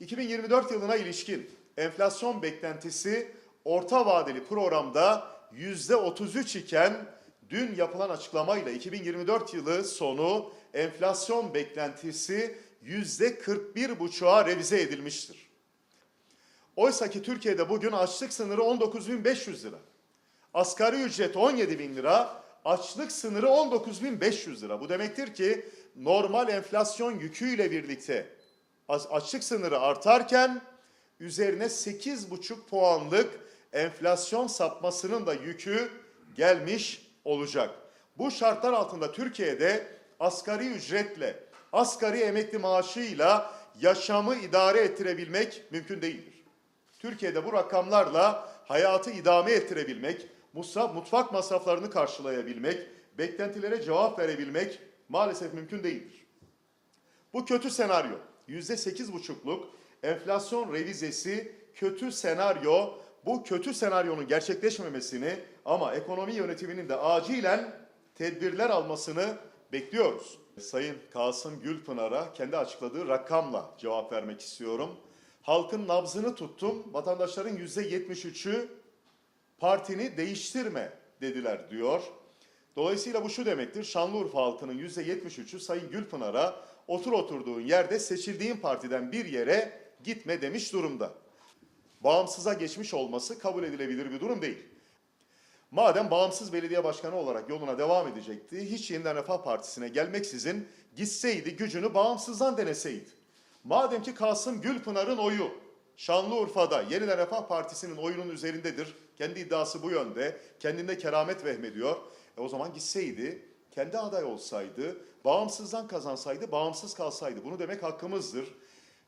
2024 yılına ilişkin enflasyon beklentisi orta vadeli programda %33 iken dün yapılan açıklamayla 2024 yılı sonu enflasyon beklentisi %41,5'a revize edilmiştir. Oysa ki Türkiye'de bugün açlık sınırı 19.500 lira. Asgari ücret 17 bin lira, açlık sınırı 19.500 lira. Bu demektir ki normal enflasyon yüküyle birlikte açlık sınırı artarken üzerine 8,5 puanlık enflasyon sapmasının da yükü gelmiş olacak. Bu şartlar altında Türkiye'de asgari ücretle, asgari emekli maaşıyla yaşamı idare ettirebilmek mümkün değildir. Türkiye'de bu rakamlarla hayatı idame ettirebilmek, mutfak masraflarını karşılayabilmek, beklentilere cevap verebilmek maalesef mümkün değildir. Bu kötü senaryo, yüzde sekiz buçukluk enflasyon revizesi kötü senaryo, bu kötü senaryonun gerçekleşmemesini ama ekonomi yönetiminin de acilen tedbirler almasını bekliyoruz. Sayın Kasım Gülpınar'a kendi açıkladığı rakamla cevap vermek istiyorum. Halkın nabzını tuttum, vatandaşların yüzde yetmiş üçü partini değiştirme dediler diyor. Dolayısıyla bu şu demektir. Şanlıurfa halkının yüzde yetmiş üçü Sayın Gülpınar'a otur oturduğun yerde seçildiğin partiden bir yere gitme demiş durumda. Bağımsıza geçmiş olması kabul edilebilir bir durum değil. Madem bağımsız belediye başkanı olarak yoluna devam edecekti, hiç Yeniden Refah Partisi'ne gelmeksizin gitseydi, gücünü bağımsızdan deneseydi. Madem ki Kasım Gülpınar'ın oyu Şanlıurfa'da Yeniden Refah Partisi'nin oyunun üzerindedir. Kendi iddiası bu yönde. Kendinde keramet vehmediyor. E o zaman gitseydi, kendi aday olsaydı, bağımsızdan kazansaydı, bağımsız kalsaydı. Bunu demek hakkımızdır.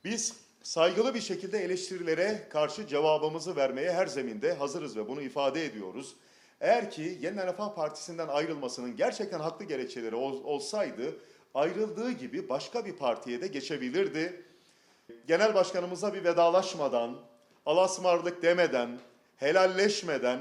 Biz saygılı bir şekilde eleştirilere karşı cevabımızı vermeye her zeminde hazırız ve bunu ifade ediyoruz. Eğer ki Yeniden Refah Partisi'nden ayrılmasının gerçekten haklı gerekçeleri ol- olsaydı, ayrıldığı gibi başka bir partiye de geçebilirdi genel başkanımıza bir vedalaşmadan, alasmarlık demeden, helalleşmeden,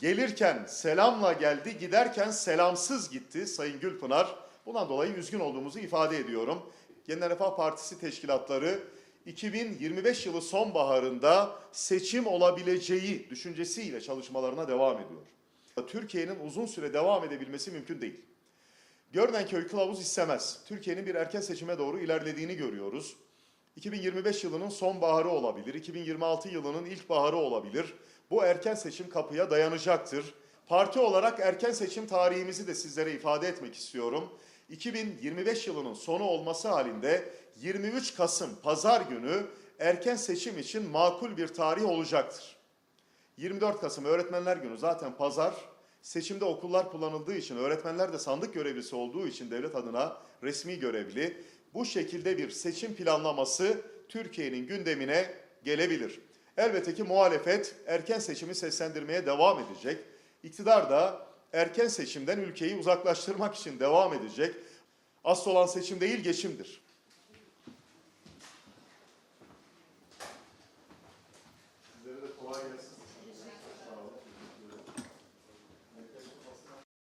gelirken selamla geldi, giderken selamsız gitti Sayın Gülpınar. Bundan dolayı üzgün olduğumuzu ifade ediyorum. Yeniden Refah Partisi teşkilatları 2025 yılı sonbaharında seçim olabileceği düşüncesiyle çalışmalarına devam ediyor. Türkiye'nin uzun süre devam edebilmesi mümkün değil. Görünen köy kılavuz istemez. Türkiye'nin bir erken seçime doğru ilerlediğini görüyoruz. 2025 yılının sonbaharı olabilir, 2026 yılının ilkbaharı olabilir. Bu erken seçim kapıya dayanacaktır. Parti olarak erken seçim tarihimizi de sizlere ifade etmek istiyorum. 2025 yılının sonu olması halinde 23 Kasım Pazar günü erken seçim için makul bir tarih olacaktır. 24 Kasım Öğretmenler Günü zaten pazar. Seçimde okullar kullanıldığı için, öğretmenler de sandık görevlisi olduğu için devlet adına resmi görevli. Bu şekilde bir seçim planlaması Türkiye'nin gündemine gelebilir. Elbette ki muhalefet erken seçimi seslendirmeye devam edecek. İktidar da erken seçimden ülkeyi uzaklaştırmak için devam edecek. Asıl olan seçim değil geçimdir.